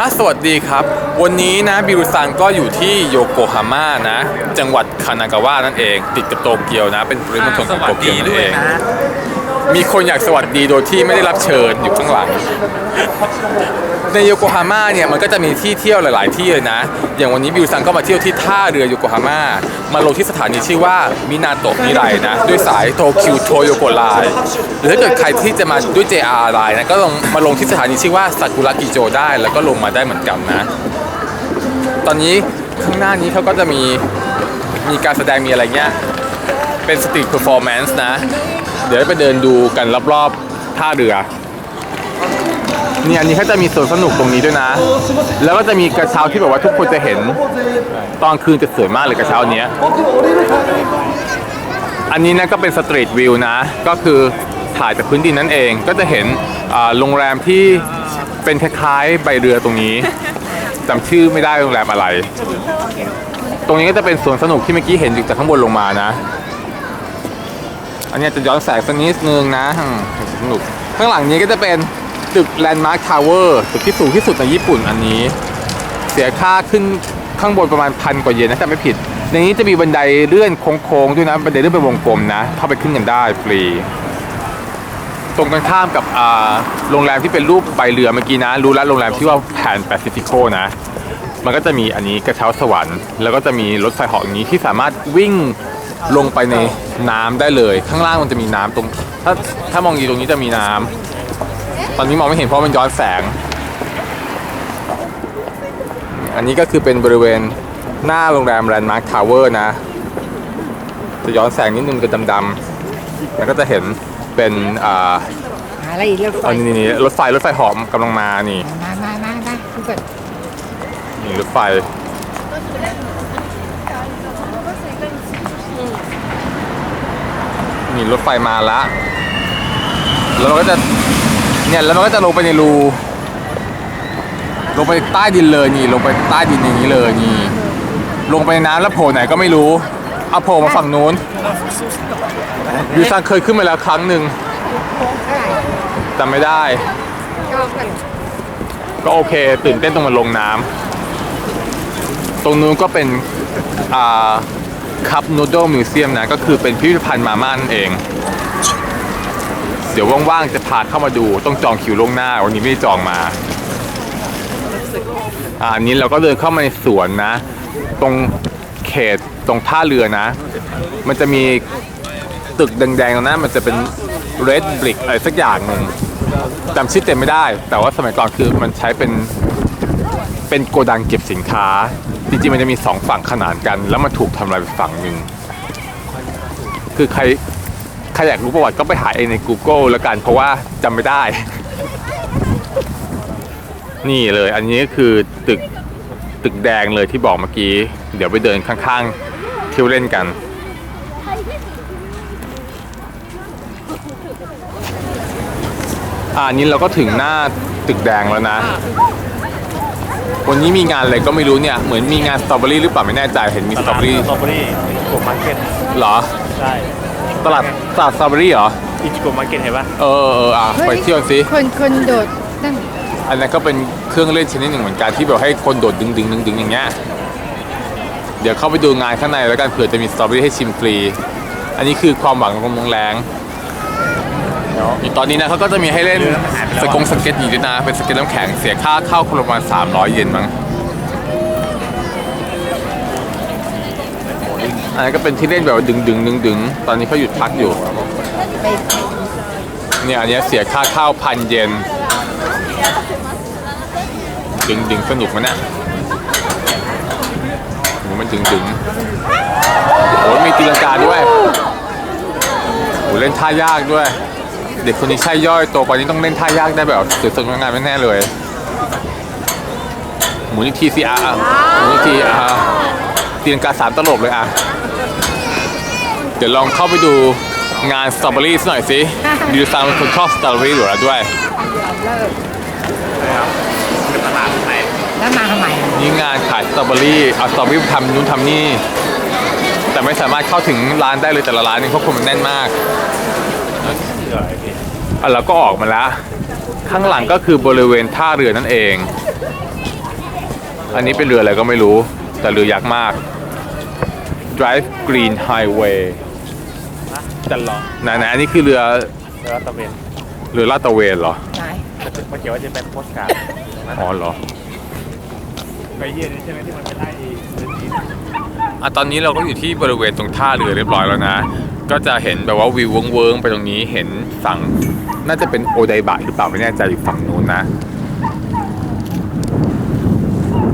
อะสวัสดีครับ วันนี้นะบิรุซังก็อยู่ที่โยโกฮาม่านะ จังหวัดคานากาวะนั่นเอง ติดกับโตเกียวนะ เป็นปริมณฑลของโตเกียวนั่นเอง มีคนอยากสวัสดีโดยที่ไม่ได้รับเชิญอยู่ข้างหลัง ในโยโกฮาม่าเนี่ยมันก็จะมีที่เที่ยวหลาย ๆ ที่เลยนะ อย่างวันนี้บิวซังก็มาเที่ยวที่ท่าเรือโยโกฮาม่ามาลงที่สถานีชื่อว่ามินาโตะมิไรนะด้วยสายโตคิวโทโยโกไลน์หรือถ้าเกิดใครที่จะมาด้วย JR ไลน์นะก็ลงมาลงที่สถานีชื่อว่าซากุระกิโจได้แล้วก็ลงมาได้เหมือนกันนะ ตอนนี้ข้างหน้านี้เขาก็จะมีมีการแสดงมีอะไรเงี้ยเป็นสตรีทเพอร์ฟอร์แมนซ์นะ เดี๋ยวไปเดินดูกันรอบๆท่าเรือ เนี่ยอันนี้เขาจะมีสวนสนุกตรงนี้ด้วยนะ แล้วก็จะมีกระเช้าที่แบบว่าทุกคนจะเห็น ตอนคืนจะสวยมากเลยกระเช้าเนี้ย อันนี้นะก็เป็นสตรีทวิวนะ ก็คือถ่ายจากพื้นดินนั่นเอง ก็จะเห็นโรงแรมที่เป็นคล้ายๆใบเรือตรงนี้จำชื่อไม่ได้โรงแรมอะไร ตรงนี้ก็จะเป็นสวนสนุกที่เมื่อกี้เห็นอยู่จากข้างบนลงมานะ อันนี้จะย้อนแสงสักนิดนึงนะสนุก ข้างหลังนี้ก็จะเป็น ตึกแลนด์มาร์คทาวเวอร์ตึกที่สูงที่สุดในญี่ปุ่นอันนี้ เสียค่าขึ้นข้างบนประมาณพันกว่าเยนนะแต่ไม่ผิด ในนี้จะมีบันไดเลื่อนโค้งๆด้วยนะบันไดเลื่อนเป็นวงกลมนะเข้าไปขึ้นกันได้ฟรี ตรงกันข้ามกับอ่าโรงแรมที่เป็นรูปใบเรือเมื่อกี้นะ รู้แล้วโรงแรมที่ว่าแผนแปซิฟิโกนะ มันก็จะมีอันนี้กระเช้าสวรรค์แล้วก็จะมีรถไฟเหาะอย่างนี้ที่สามารถวิ่งลงไปในน้ำได้เลย ข้างล่างมันจะมีน้ำตรง ถ้าถ้ามองดีตรงนี้จะมีน้ำ ตอนนี้มองไม่เห็นเพราะมันย้อนแสง อันนี้ก็คือเป็นบริเวณหน้าโรงแรมแลนด์มาร์คทาวเวอร์นะ จะย้อนแสงนิดนึงจะดำๆแล้วก็จะเห็นเป็นอ่าหาอะไรอีกเรื่องไฟอันนี้นี่รถไฟรถไฟหอมกำลังมานี่มามามามาทุกคนนี่รถไฟนี่รถไฟมาละแล้วมันก็จะ เนี่ยแล้วมันก็จะลงไปในรู ลงไปใต้ดินเลยนี่ ลงไปใต้ดินอย่างนี้เลยนี่ ลงไปในน้ำแล้วโผล่ไหนก็ไม่รู้ เอาโผล่มาฝั่งนู้นยูซังเคยขึ้นมาแล้วครั้งหนึ่งเท่ไหร่จำไม่ได้ก็กันก็โอเค ตื่นเต้นตรงมันลงน้ำตรงนู้นก็เป็น อ่าคัพนูโดมิวเซียมนะ ก็คือเป็นพิพิธภัณฑ์มาม่านั่นเอง เดี๋ยวว่างๆจะพาเข้ามาดูต้องจองคิวล่วงหน้า วันนี้ไม่ได้จองมาอ่าอันนี้เราก็เดินเข้ามาในสวนนะ ตรงเขตตรงท่าเรือนะ มันจะมีตึกแดงๆตรงนั้นมันจะเป็น red brick อะไรสักอย่างหนึ่งจำชื่อเต็มไม่ได้ แต่ว่าสมัยก่อนคือมันใช้เป็นเป็นโกดังเก็บสินค้า จริงๆมันจะมีสองฝั่งขนานกัน แล้วมันถูกทำลายไปฝั่งหนึ่งคือใคร รอยากรู้ประวัติก็ไปหาเองใน Google แล้วกันเพราะว่าจำไม่ได้ นี่เลยอันนี้ก็คือตึกตึกแดงเลยที่บอกเมื่อกี้ เดี๋ยวไปเดินข้างๆเที่ยวเล่นกัน อ่านี้เราก็ถึงหน้าตึกแดงแล้วนะ วันนี้มีงานอะไรก็ไม่รู้เนี่ย เหมือนมีงานสตรอเบอรี่หรือเปล่าไม่แน่ใจ เห็นมีสตรอเบอรี่สตรอเบอรี่โกมาร์เก็ตเหรอ ใช่ ตลาดตลาดสตรอเบอรี่เหรอ อิจิโกมาร์เก็ตเห็นปะเออเออเอออะไปเที่ยวสิ คนคนโดดนั่นอันนั้นก็เป็นเครื่องเล่นชนิดหนึ่งเหมือนกันที่แบบให้คนโดดดึงดึงดึงดึงอย่างเงี้ย เดี๋ยวเข้าไปดูงานข้างในแล้วกันเผื่อจะมีสตรอเบอรี่ให้ชิมฟรี อันนี้คือความหวังของเมืองแรงเนาะตอนนี้นะเขาก็จะมีให้เล่นสกงสเก็ตอีกด้วยนะ เป็นสเก็ตน้ำแข็งเสียค่าเข้าคนละประมาณ300 เยนมั้ง อันนี้นก็เป็นที่เล่นแบบดึงดึงดึงดึงตอนนี้เขาหยุดพักอยู่ เนี่ยอันนี้เสียค่าข้าวพันเยนดึงดึงสนุกมั้ยเนี่ยหมันดึงดึงโอ้ยมีตีลังกาด้วยโหเล่นท่ายากด้วย เด็กคนนี้ใช่ย่อยโตกว่านี้ต้องเล่นท่ายากได้แบบสวยสดงงามแน่เลยหมุนอีกทีสิอะอะหมุนอีกทีอะตีลังกาสามตลบเลยอะ เดี๋ยวลองเข้าไปดูงานสตรอเบอรี่สักหน่อยสิดิวซังเป็นคนชอบสตรอเบอรี่อยู่แล้วด้วย เลิกเป็นตลาดไหนแล้วมาทำไมอะนี่งานขายสตรอเบอรี่เอาสตรอเบอรี่ไปทำนู้นทำนี่ แต่ไม่สามารถเข้าถึงร้านได้เลยแต่ละร้านนี่เพราะคนมันแน่นมากคืออะไรพี่อะเราก็ออกมาแล้ว ข้างหลังก็คือบริเวณท่าเรือนั่นเอง อันนี้เป็นเรืออะไรก็ไม่รู้ แต่เรือยักษ์มาก Drive Green Highway จันลองไหนไหนอันนี้คือเรือเรือตะเวนเรือลาดตระเวนเหรอไหนมันเขียนว่าจะเป็นโพสต์การ์ดอ๋อเหรอไปเยี่ยนี่ใช่ไหมที่มันไปไล่เรือจีนอะตอนนี้เราก็อยู่ที่บริเวณตรงท่าเรือเรียบร้อยแล้วนะ ก็จะเห็นแบบว่าวิวเวิ้งๆไปตรงนี้เห็นฝั่งน่าจะเป็นโอไดบะหรือเปล่าไม่แน่ใจอยู่ฝั่งนู้นนะ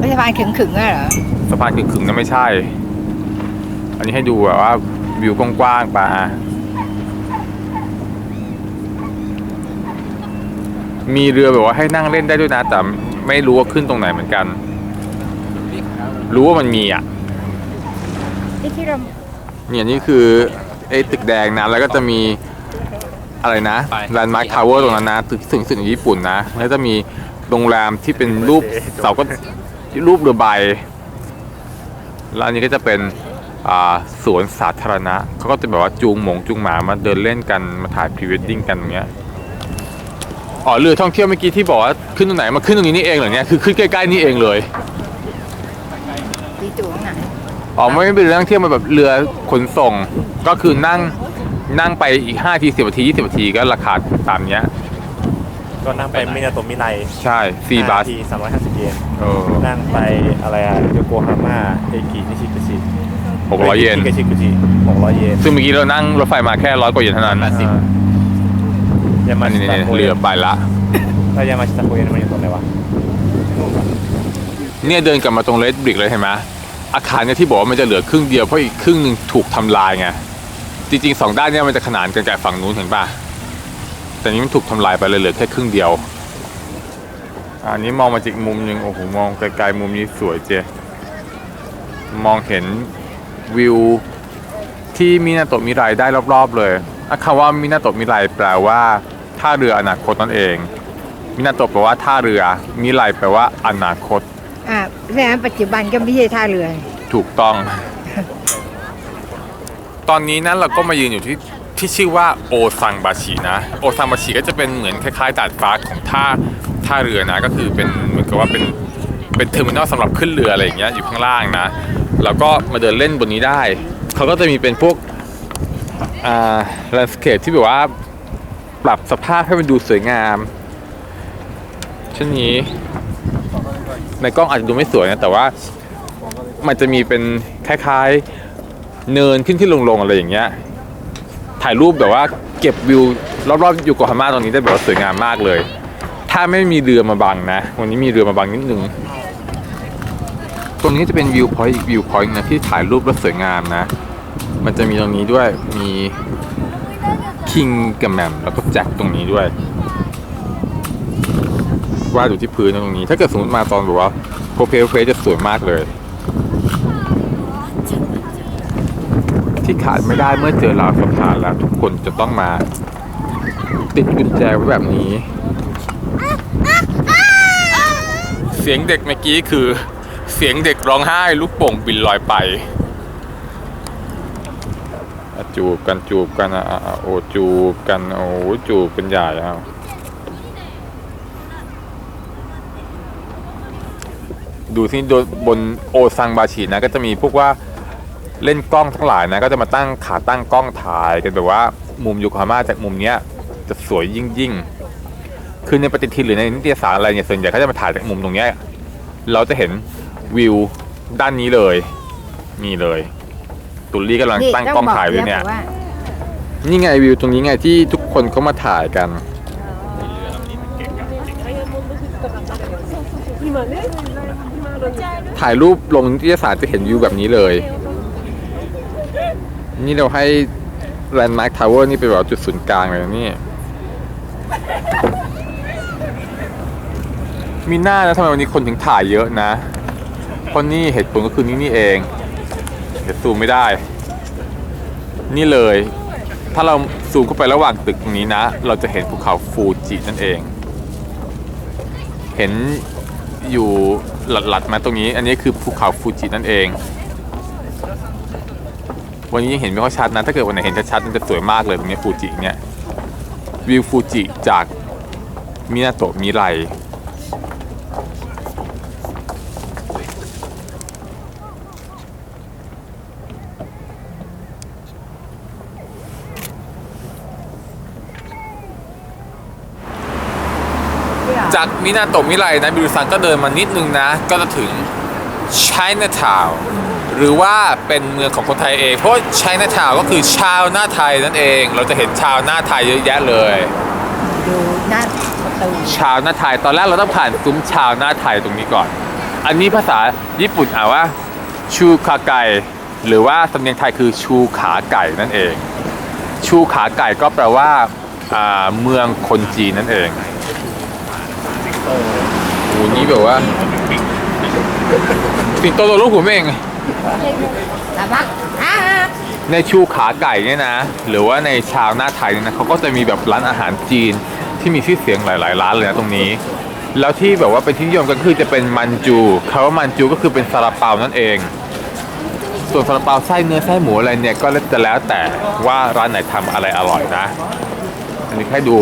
รัฐบาลขึงขึงๆอะเหรอสะพานขึงๆนั่นไม่ใช่ อันนี้ให้ดูแบบว่าวิวกว้างๆไป มีเรือแบบว่าให้นั่งเล่นได้ด้วยนะแต่ไม่รู้ว่าขึ้นตรงไหนเหมือนกัน รู้ว่ามันมีอะที่ที่เราเนี่ยนี่คือไอ้ตึกแดงนะแล้วก็จะมีอะไรนะแลนด์มาร์คทาวเวอร์ตรงนั้นนะตึกสูงสุดของญี่ปุ่นนะแล้วจะมีโรงแรมที่เป็นรูปเสาก็รูปเรือใบแล้วอันนี้ก็จะเป็นอ่าสวนสาธารณะเขาก็จะแบบว่าจูงหมงจูงหมามาเดินเล่นกันมาถ่ายพรีเวดดิ้งกันอย่างเงี้ย อ๋อเรือท่องเที่ยวเมื่อกี้ที่บอกว่าขึ้นตรงไหนมาขึ้นตรงนี้นี่เองเหรอเนี่ยคือขึ้นใกล้ๆนี่เองเลยตีตัวไหนอ๋อไม่เป็นเรือท่องเที่ยวมันแบบเรือขนส่งก็คือนั่งนั่งไปอีก5ที10นาที20นาทีก็ราคาตามเนี้ยก็นั่งไปมินาโตะมิไนใช่ซีบาสทีสามร้อยห้าสิบเยนเออนั่งไปอะไรอะโยโกฮาม่าเอกินิชิกุชิหกร้อยเยนเอกิชิกุชิหกร้อยเยนซึ่งเมื่อกี้เรานั่งรถไฟมาแค่ร้อยกว่าเยนเท่านั้นแปดสิบ ยาอัมานชินี้ตะนี่โกเรือไปละแล้วยามาชิตะโกเยนมันอยู่ตรงไหนวะเนี่ยเดินกลับมาตรงเลดบริกเลยเห็นไหมอาคารเนี่ยที่บอกว่ามันจะเหลือครึ่งเดียวเพราะอีกครึ่งหนึ่งถูกทำลายไงจริงๆสองด้านเนี่ยมันจะขนานกันจากฝั่งนู้นเห็นป่ะแต่นี้มันถูกทำลายไปเลยเหลือแค่ครึ่งเดียว อันนี้มองมาจากมุมหนึ่งโอ้โหมองไกลๆมุมนี้สวยเจมองเห็นวิวที่มินาโตะมิไรได้รอบๆเลยอะคำว่ามินาโตะมิไรแปลว่า ท่าเรืออนาคตนั่นเอง มินาโตะแปลว่าท่าเรือมิไรแปลว่าอนาคตอ่าเพราะฉะนั้นปัจจุบันก็ไม่ใช่ท่าเรือ ถูกต้อง ตอนนี้นั้นเราก็มายืนอยู่ที่ที่ชื่อว่าโอซังบาชินะโอซังบาชิก็จะเป็นเหมือนคล้ายๆดาดฟ้าของท่าท่าเรือนะ ก็คือเป็นเหมือนกับว่าเป็นเป็นเทอร์มินอลสำหรับขึ้นเรืออะไรอย่างเงี้ยอยู่ข้างล่างนะแล้วก็มาเดินเล่นบนนี้ได้ เขาก็จะมีเป็นพวกอ่าแลนด์สเคปที่แบบว่า ปรับสภาพให้มันดูสวยงามเช่นนี้ ในกล้องอาจจะดูไม่สวยนะแต่ว่ามันจะมีเป็นคล้ายๆเนินขึ้นขึ้นลงๆอะไรอย่างเงี้ยถ่ายรูปแบบว่าเก็บวิวรอบๆอยูโกฮาม่าตรงนี้ได้แบบว่าสวยงามมากเลย ถ้าไม่มีเรือมาบังนะ วันนี้มีเรือมาบังนิดนึงตรงนี้จะเป็นวิวพอยต์อีกวิวพอยต์นะที่ถ่ายรูปแล้วสวยงามนะ มันจะมีตรงนี้ด้วยมี คิงกับแหมมแล้วก็แจ็คตรงนี้ด้วยวาดอยู่ที่พื้นตรงนี้ ถ้าเกิดสมมติมาตอนแบบว่าโปรเพลเฟจะสวยมากเลย ที่ขาดไม่ได้เมื่อเจอราวสะพานแล้ว ทุกคนจะต้องมา ติดกุญแจไว้แบบนี้ เสียงเด็กเมื่อกี้คือ เสียงเด็กร้องไห้ลูกโป่งบินลอยไป จูบกันจูบกันอะโอ้จูบกันโอ้จูบเป็นใหญ่อะดูที่โดบนโอซังบาชินะก็จะมีพวกว่าเล่นกล้องทั้งหลายนะก็จะมาตั้งขาตั้งกล้องถ่ายกันแบบว่ามุมโยโกฮาม่าจากมุมเนี้ยจะสวยยิ่งยิ่งๆคือในปฏิทินหรือในนิตยสารอะไรเนี่ยส่วนใหญ่เขาจะมาถ่ายจากมุมตรงเนี้ยเราจะเห็นวิวด้านนี้เลยนี่เลย ตุลลี่กำลังตั้งกล้องถ่ายด้วยเนี่ยว่านี่ไงวิวตรงนี้ไงที่ทุกคนเขามาถ่ายกัน ถ่ายรูปลงนิตยสารจะเห็นวิวแบบนี้เลย นี่เราให้แลนด์มาร์คทาวเวอร์นี่เป็นแบบจุดศูนย์กลางเลยนะนี่ มีหน้าแล้วทำไมวันนี้คนถึงถ่ายเยอะนะ เพราะนี่เหตุผลก็คือนี่นี่เอง เดี๋ยวซูมไม่ได้ นี่เลย ถ้าเราซูมเข้าไประหว่างตึกตรงนี้นะ เราจะเห็นภูเขาฟูจินั่นเอง เห็นอยู่หลัดๆมาตรงนี้ อันนี้คือภูเขาฟูจินั่นเอง วันนี้ยังเห็นไม่ค่อยชัดนะ ถ้าเกิดวันไหนเห็นชัดๆมันจะสวยมากเลยตรงนี้ฟูจิเนี่ย วิวฟูจิจากมินาโตะมิไร จากมินาโตะมิไรนะบิรุซังก็เดินมานิดนึงนะ ก็จะถึง Chinatown หรือว่าเป็นเมืองของคนไทยเองเพราะ Chinatown ก็คือชาวหน้าไทยนั่นเอง เราจะเห็นชาวหน้าไทยเยอะแยะเลยดูหน้าประตูชาวหน้าไทยตอนแรกเราต้องผ่านซุ้มชาวหน้าไทยตรงนี้ก่อน อันนี้ภาษาญี่ปุ่นอ่านว่าชูคาไก่หรือว่าสำเนียงไทยคือชูขาไก่นั่นเอง ชูขาไก่ก็แปลว่าอ่าเมืองคนจีนนั่นเอง โอ้นี่แบบว่าสิงโตตัวลูกหัวเม่งแต่ว่าอ่าในชูขาไก่เนี่ยนะ หรือว่าในชาวหน้าไทยเนี่ยนะเขาก็จะมีแบบร้านอาหารจีนที่มีชื่อเสียงหลาย ๆ ร้านเลยนะตรงนี้ แล้วที่แบบว่าเป็นที่นิยมก็คือจะเป็นมันจูคำว่ามันจูก็คือเป็นซาลาเปานั่นเอง ส่วนซาลาเปาไส้เนื้อไส้หมูอะไรเนี่ยก็จะแล้วแต่ว่าร้านไหนทำอะไรอร่อยนะ อันนี้ให้ดู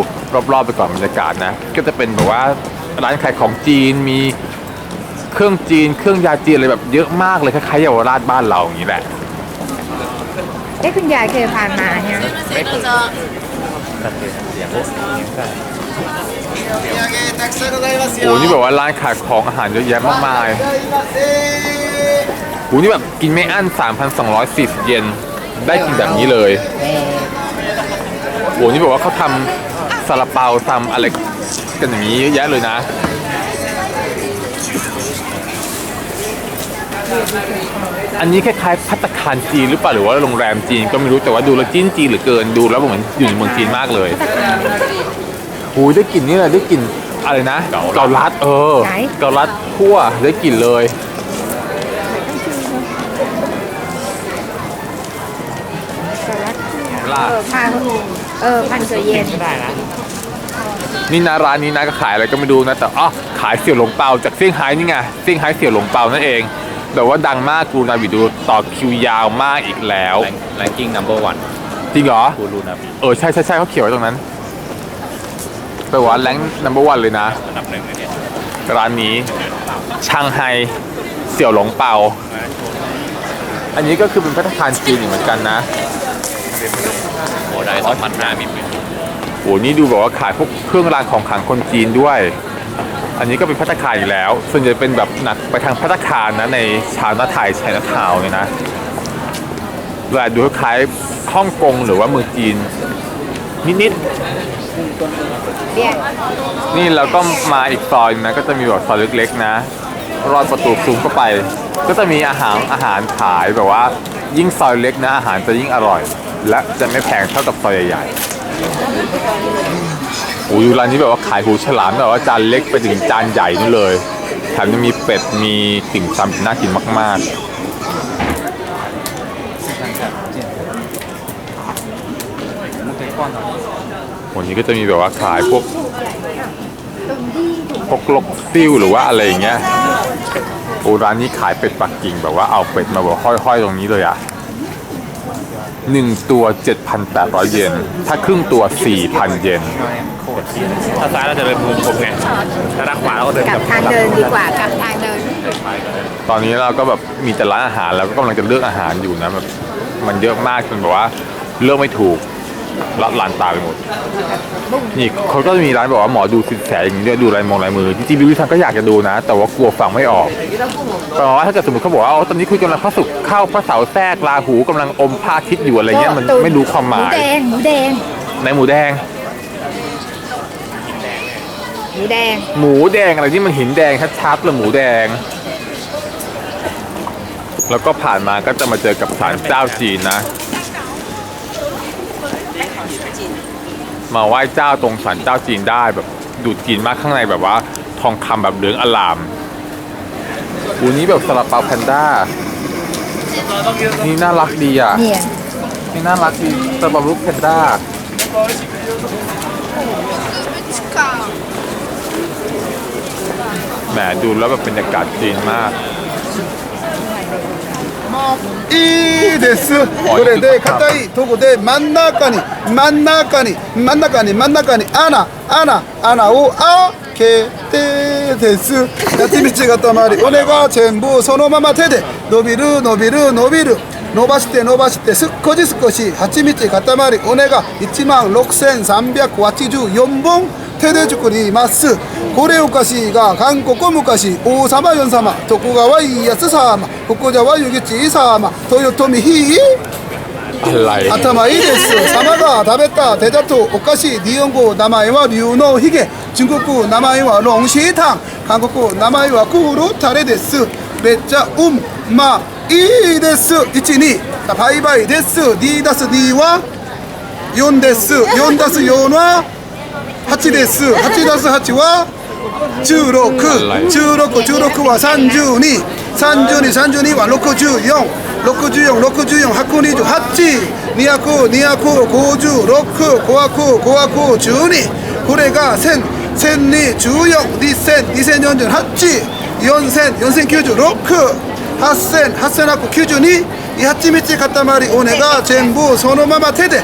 รอบ ๆ ไปก่อนบรรยากาศนะ ก็จะเป็นแบบว่า ร้านขายของจีนมีเครื่องจีน เครื่องยาจีนอะไรแบบเยอะมากเลยคล้ายๆเยาวราชบ้านเราอย่างนี้แหละเอ้คุณยายเคยผ่านมาเนี่ยโอ้นี่แบบว่าร้านขายของอาหารเยอะแยะมากมายโอ้นี่แบบกินไม่อั้น 3,240 เยน ได้กินแบบนี้เลยโอ้นี่แบบว่าเขาทำซาลาเปาทำอะไร กันอย่างนี้เยอะแยะเลยนะอันนี้คล้ายๆพัตตาคารจีนหรือเปล่าหรือว่าโรงแรมจีนก็ไม่รู้แต่ว่าดูแล้วจีนจีนเหลือเกินดูแล้วเหมือนอยู่ในเมืองจีนมากเลยโอ้ยได้กลิ่นนี่แหละได้กลิ่นอะไรนะเกาลัดเออเกาลัดคั่วได้กลิ่นเลยเออพันเออพันกว่าเยนก็ได้นะ นี่นะร้านนี้นะก็ขายอะไรก็ไม่รู้นะแต่อ๋อขายเสี่ยวหลงเปาจากเซี่ยงไฮ้นี่ไงเซี่ยงไฮ้เสี่ยวหลงเปานั่นเองแต่ว่าดังมากกรูนาบิดูต่อคิวยาวมากอีกแล้วแรงกิ้งนัมเบอร์วันจริงเหรอกูรูนะพี่เออใช่ใช่ใช่เขาเขียนไว้ตรงนั้นแปลว่าแรงนัมเบอร์วันเลยนะอันดับหนึ่งเลยเนี่ยร้านนี้ช่างไฮเสี่ยวหลงเปา อันนี้ก็คือเป็นพัฒคารจีนอยู่เหมือนกันนะโอ้ได้สองพันห้ามีไหม โอ้นี่ดูแบบว่าขายพวกเครื่องรางของขลังคนจีนด้วย อันนี้ก็เป็นพัฒคาอยู่แล้ว ส่วนใหญ่เป็นแบบหนักไปทางพัฒคารนะในชาวนาไทยชายนาทาวเนี่ยนะแต่ดูคล้ายฮ่องกงหรือว่าเมืองจีน นิดๆนี่เราก็มาอีกซอยหนึ่งนะก็จะมีแบบซอยเล็กๆนะ รอดประตูซุ้มเข้าไป ก็จะมีอาหารอาหารขายแบบว่า ยิ่งซอยเล็กนะอาหารจะยิ่งอร่อย และจะไม่แพงเท่ากับซอยใหญ่ๆ โอ้ยร้านนี้แบบว่าขายหูฉลามแบบว่าจานเล็กไปถึงจานใหญ่นี่เลย แถมยังมีเป็ดมีติ่มซำน่ากินมาก ๆวันนี้ก็จะมีแบบว่าขายพวกพวกลกซิ่วหรือว่าอะไรอย่างเงี้ยโอ้ร้านนี้ขายเป็ดปักกิ่งแบบว่าเอาเป็ดมาแบบห้อยๆตรงนี้เลยอะ หนึ่งตัว 7,800 เยน ถ้าครึ่งตัว 4,000 เยนโคตรที่ถ้าซ้ายเราจะเดินมุมผมไงถ้าด้านขวาเราก็เดินกลับทางเดินดีกว่ากลับทางเดิน ตอนนี้เราก็แบบมีแต่ร้านอาหารแล้วก็กำลังจะเลือกอาหารอยู่นะแบบมันเยอะมากจนแบบว่าเลือกไม่ถูก ละลานตาไปหมด นี่เขาก็จะมีร้านแบบว่าหมอดูสินแสอย่างนี้ด้วยดูลายมงลายมือจริงๆบิวซังก็อยากจะดูนะ แต่ว่ากลัวฟังไม่ออกแปลว่าถ้าเกิดสมมติเขาบอกว่าอ๋อตอนนี้คุยกำลังพระศุกร์เข้าพระเสาร์แทรกราหูกำลังอมพระอาทิตย์อยู่อะไรเงี้ยมันไม่รู้ความหมายหมูแดงหมูแดงในหมูแดง หมูแดง หมูแดงอะไรที่มันหินแดงชัดๆเลยหมูแดง แล้วก็ผ่านมาก็จะมาเจอกับศาลเจ้าจีนนะ มาไหว้เจ้าตรงศาลเจ้าจีนได้แบบดูจีนมากข้างในแบบว่า ทองคำแบบเหลืองอลามอูนี้แบบซาลาเปาแพนด้า นี่น่ารักดีอะ เนี่ยนี่น่ารักดีซาลาเปาลูกแพนด้าแหมดูแล้วแบบบรรยากาศจีนมาก いいです。これで硬いとこで真ん中に真ん中に真ん中に真ん中に穴穴穴を開けてです。立ち道が止まり骨が全部そのまま手で伸びる伸びる伸びる伸ばして伸ばして少し少し蜂蜜固まり骨が1万6384本手作ります。これお菓子が韓国昔王様ヨン様、徳川家康様、福沢諭吉様、豊臣秀頭いいです。様が食べた手だとお菓子、日本語名前は龍のひげ、中国名前はロンシータン、韓国名前はクールタレです。めっちゃうん、まあ、いいです。1、2、バイバイです。D 出す D は4です。4出す4は8です8ダス8は16 16 16は32 32 32は64 64 64 128 200 256 500 500 12これが1000 1002 14 2000 2048 4000 4096 8000 8192い8道塊尾根が全部そのまま手で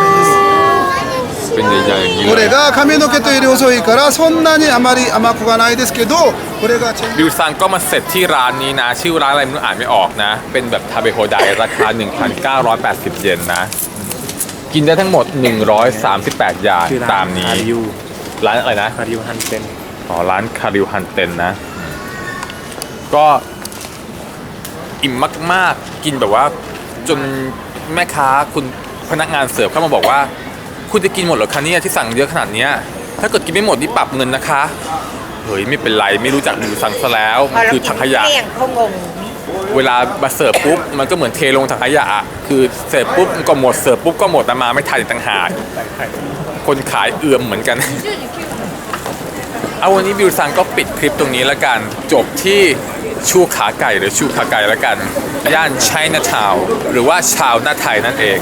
เป็นใหญ่ๆอย่างนี้ こ เล れ ย が髪の毛とより遅いからそんなにあまり甘くはないですけどこれがチェン บิวซังก็มาเสร็จที่ร้านนี้นะ ชื่อร้านอะไรไม่รู้อ่านไม่ออกนะ เป็นแบบทาเบโฮไดราคา 1,980 เยนนะ กินได้ทั้งหมด 138 อย่าง ชื่อร้าน ตามนี้ คาริว ร้านอะไรนะ คาริวฮันเซน อ๋อร้านคาริวฮันเต็นนะ ก็อิ่มมาก ๆ กินแบบว่า จนแม่ค้าคุณพนักงานเสิร์ฟเข้ามาบอกว่า คุณจะกินหมดเหรอคะเนี่ยที่สั่งเยอะขนาดเนี้ยถ้าเกิดกินไม่หมดนี่ปรับเงินนะคะ เฮ้ยไม่เป็นไรไม่รู้จักบิวซังซะแล้วพอเราคือกิถันงขยะ เกลี้ยงเขางงเวลามาเสิร์ฟปุ๊บมันก็เหมือนเทลงถังขยะอะคือเสิร์ฟปุ๊บมันก็หมดเสิร์ฟปุ๊บก็หมดแต่มาไม่ทันอีกต่างหากคนขายเอื่อมเหมือนกัน เอาวันนี้บิวซังก็ปิดคลิปตรงนี้แล้วกัน จบที่ชูขาไก่หรือชูขาไก่แล้วกัน ย่านไชน่าทาวหรือว่าชาวหน้าไทยนั่นเอง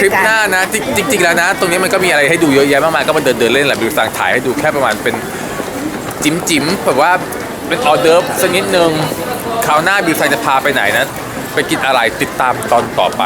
คลิปหน้านะจริงจริงๆแล้วนะ ตรงนี้มันก็มีอะไรให้ดูเยอะแยะมากมายก็มาเดินเดินๆเล่นแหละบิวซังถ่ายให้ดูแค่ประมาณเป็นจิ๋มจิ๋มๆแบบว่าเป็นออเดิร์ฟสักนิดนึงคราวหน้าบิวซังจะพาไปไหนนะไปกินอะไรติดตามตอนต่อไป